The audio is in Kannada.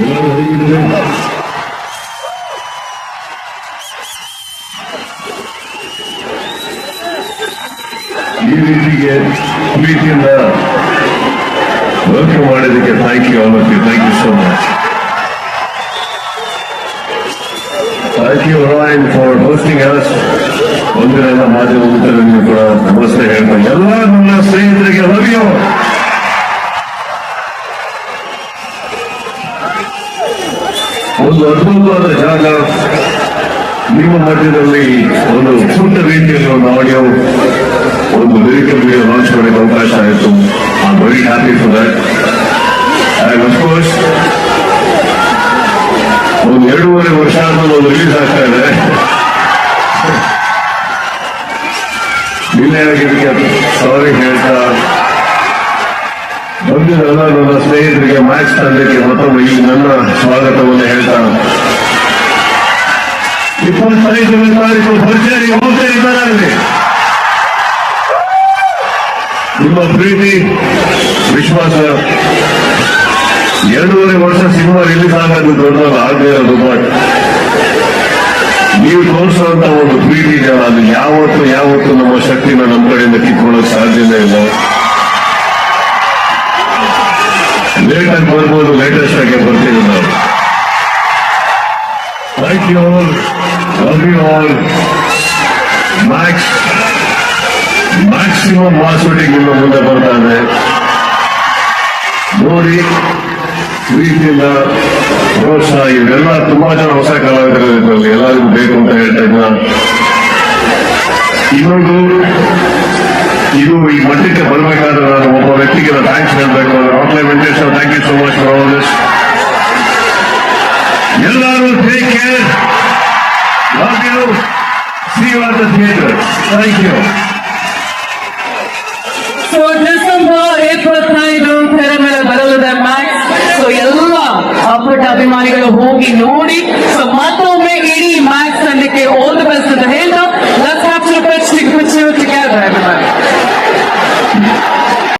ಎಲ್ಲರೂ ಹೇಗಿದ್ದೀರಿ? ಈ ರೀತಿಗೆ ಪ್ರೀತಿಯಿಂದ ವೆಲ್ಕಮ್ ಮಾಡಿದ್ದಕ್ಕೆ thank you all of you thank you so much thank you Ryan for hosting us ಒಂದಿನ ಮಾಧ್ಯಮ ಮಿತ್ರರಿಗೂ ಕೂಡ ನಮಸ್ತೆ ಹೇಳ್ತಾರೆ ಎಲ್ಲ ನನ್ನ ಸ್ನೇಹಿತರಿಗೆ ಲವ್ ಯು ಒಂದು ಅದ್ಭುತವಾದ ಜಾಗ. ನಿಮ್ಮ ಮಧ್ಯದಲ್ಲಿ ಒಂದು ಪುಟ್ಟ ರೀತಿಯಲ್ಲಿ ಒಂದು ಆಡಿಯೋ ಒಂದು ಲಿರಿಕಲ್ ವಿಡಿಯೋ ಲಾಂಚ್ ಮಾಡಕ್ಕೆ ಅವಕಾಶ ಆಯಿತು. I very happy for that and of course ಒಂದು ಎರಡೂವರೆ ವರ್ಷ ಆದ್ಮೇಲೆ ಒಂದು ರಿಲೀಸ್ ಆಗ್ತಾ ಇದೆ. ನಿನ್ನೆ ಆಗಿದ್ದಕ್ಕೆ ಸಾರಿ ಹೇಳ್ತಾ ಬಂದಿರಲ್ಲ ನನ್ನ ಸ್ನೇಹಿತರಿಗೆ ಮ್ಯಾಚ್ ತಂಡಕ್ಕೆ ಮತ್ತೊಮ್ಮೆ ಈ ನನ್ನ ಸ್ವಾಗತವನ್ನು ಹೇಳ್ತಾ ಇಪ್ಪತ್ತೈದನೇ ತಾರೀಕು ಭರ್ಜರಿ ನಿಮ್ಮ ಪ್ರೀತಿ, ವಿಶ್ವಾಸ, ಎರಡೂವರೆ ವರ್ಷ ಸಿನಿಮಾ ರಿಲೀಸ್ ಆಗೋದು ದೊಡ್ಡದಲ್ಲ ಆಗದೆ ಇರೋದು ಬಟ್ ನೀವು ತೋರಿಸುವಂತ ಒಂದು ಪ್ರೀತಿ ಇದೆಯಲ್ಲ ಅದು ಯಾವತ್ತು ಯಾವತ್ತು ನಮ್ಮ ಶಕ್ತಿನ ನಮ್ಮ ಕಡೆಯಿಂದ ಕಿತ್ಕೊಳ್ಳೋಕೆ ಸಾಧ್ಯನೇ ಇಲ್ಲ. ಲೇಟ್ ಆಗಿ ಬರ್ಬೋದು, ಲೇಟೆಸ್ಟ್ ಆಗಿ ಬರ್ತೀವಿ ನಾವು. Thank you all love you all max maximum marketing ಇನ್ನು ಮುಂದೆ ಬರ್ತಾ ಇದೆ. ನೋಡಿ, ಪ್ರೀತಿಯಿಂದ ಪ್ರೋತ್ಸಾಹ ಇವೆಲ್ಲ ತುಂಬಾ ಜನ ಹೊಸ ಕಲಾವಿದರು ಇದರಲ್ಲಿ ಎಲ್ಲರಿಗೂ ಬೇಕು ಅಂತ ಹೇಳ್ತಾ ಇದ್ದ. ಇನ್ನೊಂದು ಇದು ಈ ಮಧ್ಯಕ್ಕೆ ಬರಬೇಕಾದ್ರೆ ನಾನು ಒಬ್ಬ ವ್ಯಕ್ತಿಗೆ ಥ್ಯಾಂಕ್ಸ್ ಹೇಳಬೇಕು. Rockline Venkatesh thank you so much for all this ಎಲ್ಲರೂ take care love you see you at the theatre thank you ಇಪ್ಪತ್ತೈದು ತೆರೆ ಮೇಲೆ ಎಲ್ಲ ಅಪ್ಪಟ ಅಭಿಮಾನಿಗಳು ಹೋಗಿ ನೋಡಿ